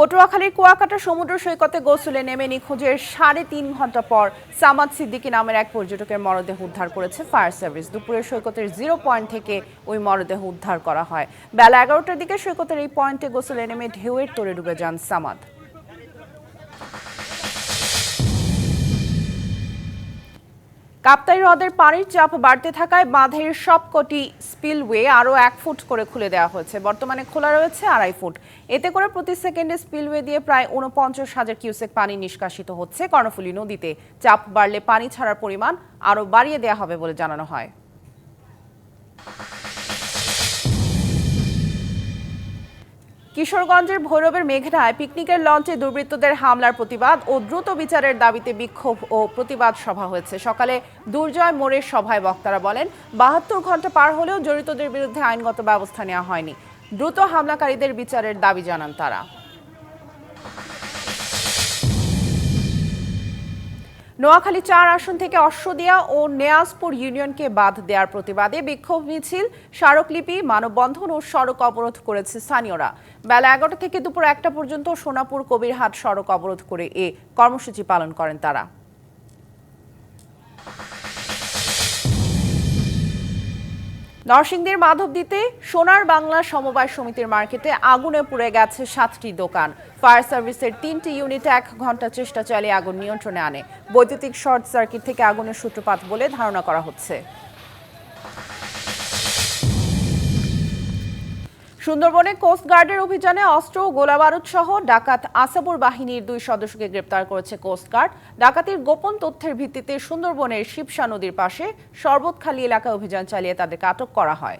পটুয়াখালীর কুয়াকাটা সমুদ্র সৈকতে গোসলে নেমে নিখোঁজের সাড়ে তিন ঘণ্টা পর সামাদ সিদ্দিকী নামের এক পর্যটকের মরদেহ উদ্ধার করেছে ফায়ার সার্ভিস। দুপুরে সৈকতের জিরো পয়েন্ট থেকে ওই মরদেহ উদ্ধার করা হয়। বেলা এগারোটার দিকে সৈকতের এই পয়েন্টে গোসলে নেমে ঢেউয়ের তোরে ডুবে যান সামাদ। কাপ্তাই হ্রদের পানির চাপ বাড়তে থাকায় বাঁধের সবকটি স্পিলওয়ে আরও এক ফুট করে খুলে দেওয়া হয়েছে। বর্তমানে খোলা রয়েছে আড়াই ফুট। এতে করে প্রতি সেকেন্ডে স্পিলওয়ে দিয়ে প্রায় উনপঞ্চাশ হাজার কিউসেক পানি নিষ্কাশিত হচ্ছে। কর্ণফুলী নদীতে চাপ বাড়লে পানি ছাড়ার পরিমাণ আরও বাড়িয়ে দেওয়া হবে বলে জানানো হয়। কিশোরগঞ্জের ভৈরবের মেঘনায় পিকনিকের লঞ্চে দুর্বৃত্তদের হামলার প্রতিবাদ ও দ্রুত বিচারের দাবিতে বিক্ষোভ ও প্রতিবাদ সভা হয়েছে। সকালে দুর্জয় মোড়ের সভায় বক্তারা বলেন, বাহাত্তর ঘণ্টা পার হলেও জড়িতদের বিরুদ্ধে আইনগত ব্যবস্থা নেওয়া হয়নি। দ্রুত হামলাকারীদের বিচারের দাবি জানান তারা। নোয়াখালী চার আসন থেকে অশ্বদিয়া ও নেয়াজপুর ইউনিয়নকে বাদ দেওয়ার প্রতিবাদে বিক্ষোভ মিছিল, স্মারকলিপি, মানববন্ধন ও সড়ক অবরোধ করেছে স্থানীয়রা। বেলা এগারোটা থেকে দুপুর একটা পর্যন্ত সোনাপুর কবিরহাট সড়ক অবরোধ করে এ কর্মসূচি পালন করেন তারা। নরসিংদীর মাধবদীতে সোনার বাংলা সমবায় সমিতির মার্কেটে আগুনে পুড়ে গেছে সাতটি দোকান। ফায়ার সার্ভিসের তিনটি ইউনিট এক ঘণ্টা চেষ্টা চালিয়ে আগুন নিয়ন্ত্রণে আনে। বৈদ্যুতিক শর্ট সার্কিট থেকে আগুনের সূত্রপাত বলে ধারণা করা হচ্ছে। সুন্দরবনে কোস্টগার্ডের অভিযানে অস্ত্র ও গোলাবারুদ সহ ডাকাত আসাবুর বাহিনীর দুই সদস্যকে গ্রেপ্তার করেছে কোস্টগার্ড ডাকাতির গোপন তথ্যের ভিত্তিতে সুন্দরবনের শিবসা নদীর পাশে শরবতখালী এলাকায় অভিযান চালিয়ে তাদেরকে আটক করা হয়।